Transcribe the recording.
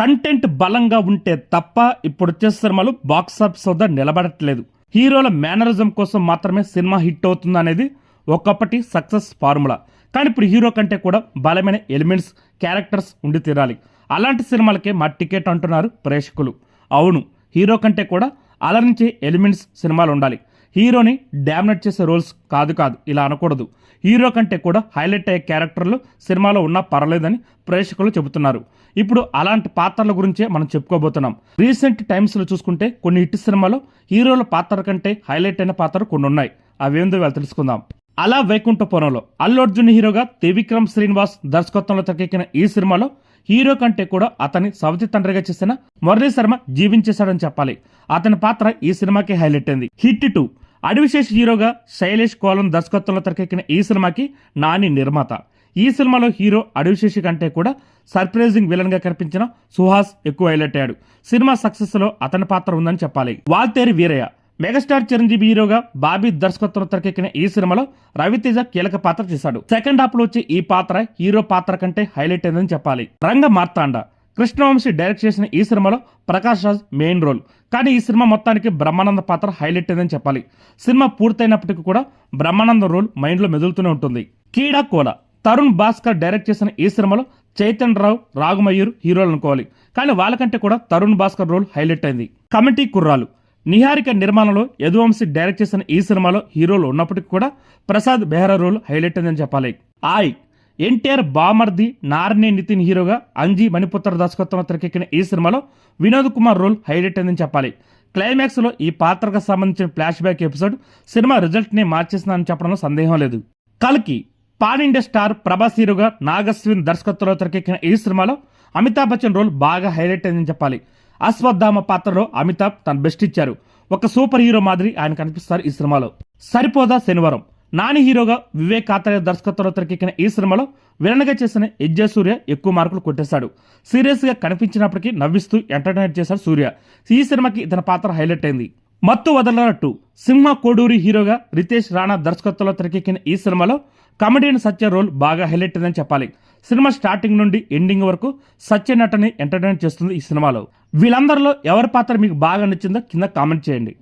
Content బలంగా ఉంటే తప్ప ఇప్పుడు వచ్చే సినిమాలు బాక్స్ ఆఫీస్ వద్ద నిలబడట్లేదు. హీరోల మేనరిజం కోసం మాత్రమే సినిమా హిట్ అవుతుంది అనేది ఒకప్పటి సక్సెస్ ఫార్ములా. కానీ ఇప్పుడు హీరో కంటే కూడా బలమైన ఎలిమెంట్స్ క్యారెక్టర్స్ ఉండి తీరాలి. అలాంటి సినిమాలకే మా టికెట్ అంటున్నారు ప్రేక్షకులు. అవును హీరో కంటే కూడా అలరించే ఎలిమెంట్స్ సినిమాలు ఉండాలి. హీరోని డామినేట్ చేసే రోల్స్ కాదు కాదు ఇలా అనకూడదు. హీరో కంటే కూడా హైలైట్ అయ్యే క్యారెక్టర్లు సినిమాలో ఉన్నా పర్లేదని ప్రేక్షకులు చెబుతున్నారు. ఇప్పుడు అలాంటి పాత్రల గురించే మనం చెప్పుకోబోతున్నాం. రీసెంట్ టైమ్స్లో చూసుకుంటే కొన్ని హిట్ సినిమాలో హీరోల పాత్ర కంటే హైలైట్ అయిన పాత్రలు కొన్ని ఉన్నాయి. అవేందో వాళ్ళు తెలుసుకుందాం. అలా వైకుంఠపురంలో అల్లు అర్జున్ హీరోగా త్రివిక్రమ్ శ్రీనివాస్ దర్శకత్వంలో తెరకెక్కిన ఈ సినిమాలో హీరో కంటే కూడా అతని సవతి తండ్రిగా చేసిన మురళీ శర్మ జీవించేశాడని చెప్పాలి. అతని పాత్ర ఈ సినిమాకి హైలైట్ అయింది. Hit two. అడివిశేష్ హీరోగా శైలేష్ కోలం దర్శకత్వంలో తెరకెక్కిన ఈ సినిమాకి నాని నిర్మాత. ఈ సినిమాలో హీరో అడివిశేషి కంటే కూడా సర్ప్రైజింగ్ విలన్గా కనిపించిన సుహాస్ ఎక్కువ హైలైట్ అయ్యాడు. సినిమా సక్సెస్లో అతని పాత్ర ఉందని చెప్పాలి. వాల్తేరి వీరయ్య మెగాస్టార్ చిరంజీవి హీరోగా బాబీ దర్శకత్వంలో తెరకెక్కిన ఈ సినిమాలో రవితేజ కీలక పాత్ర చేశాడు. సెకండ్ హాఫ్లో వచ్చే ఈ పాత్ర హీరో పాత్ర కంటే హైలైట్ అయిందని చెప్పాలి. రంగ మార్తాండ కృష్ణవంశీ డైరెక్ట్ చేసిన ఈ సినిమాలో ప్రకాష్ రాజ్ మెయిన్ రోల్. కానీ ఈ సినిమా మొత్తానికి బ్రహ్మానంద పాత్ర హైలైట్ అయిందని చెప్పాలి. సినిమా పూర్తయినప్పటికీ కూడా బ్రహ్మానంద రోల్ మైండ్లో మెదులుతూనే ఉంటుంది. కీడా కోల. తరుణ్ భాస్కర్ డైరెక్ట్ చేసిన ఈ సినిమాలో చైతన్ రావు రాఘమయూర్ హీరోలు అనుకోవాలి. కానీ వాళ్ళకంటే కూడా తరుణ్ భాస్కర్ రోల్ హైలైట్ అయింది. కమిటీ కుర్రాలు. నిహారిక నిర్మాణంలో యదువంశీ డైరెక్ట్ చేసిన ఈ సినిమాలో హీరోలు ఉన్నప్పటికీ కూడా ప్రసాద్ బెహ్రా రోల్ హైలైట్ అయిందని చెప్పాలి. ఆయ్. ఎన్టీఆర్ బామర్ది నారనే నితిన్ హీరోగా అంజీ మణిపుత్ర దర్శకత్వంలో తెరకెక్కిన ఈ సినిమాలో వినోద్ కుమార్ రోల్ హైలైట్ అయిందని చెప్పాలి. క్లైమాక్స్లో ఈ పాత్రకు సంబంధించిన ఫ్లాష్ బ్యాక్ ఎపిసోడ్ సినిమా రిజల్ట్ని మార్చేసిందని చెప్పడంలో సందేహం లేదు. కల్కి పాన్ ఇండియా స్టార్ ప్రభాస్ హీరోగా నాగస్విన్ దర్శకత్వంలో తెరకెక్కిన ఈ సినిమాలో అమితాబ్ బచ్చన్ రోల్ బాగా హైలైట్ అయిందని చెప్పాలి. అశ్వత్థామ పాత్రలో అమితాబ్ తన బెస్ట్ ఇచ్చారు. ఒక సూపర్ హీరో మాదిరి ఆయన కనిపిస్తారు ఈ సినిమాలో. సరిపోదా శనివారం? నాని హీరోగా వివేక్ ఆత్రేయ దర్శకత్వంలో తెరకెక్కిన ఈ సినిమాలో విలన్గా చేసిన యజ్జయ సూర్య ఎక్కువ మార్కులు కొట్టేశాడు. సీరియస్గా కనిపించినప్పటికీ నవ్విస్తూ ఎంటర్టైన్ చేశాడు సూర్య. ఈ సినిమాకి ఇతని పాత్ర హైలైట్ అయింది. మత్తు వదలనట్టు సింహ కోడూరి హీరోగా రితేష్ రాణా దర్శకత్వంలో తెరకెక్కిన ఈ సినిమాలో కమెడియన్ సత్య రోల్ బాగా హైలైట్ అయిందని చెప్పాలి. సినిమా స్టార్టింగ్ నుండి ఎండింగ్ వరకు సత్య నటని ఎంటర్టైన్ చేస్తుంది ఈ సినిమాలో. వీళ్ళందరిలో ఎవరి పాత్ర మీకు బాగా నచ్చిందో కింద కామెంట్ చేయండి.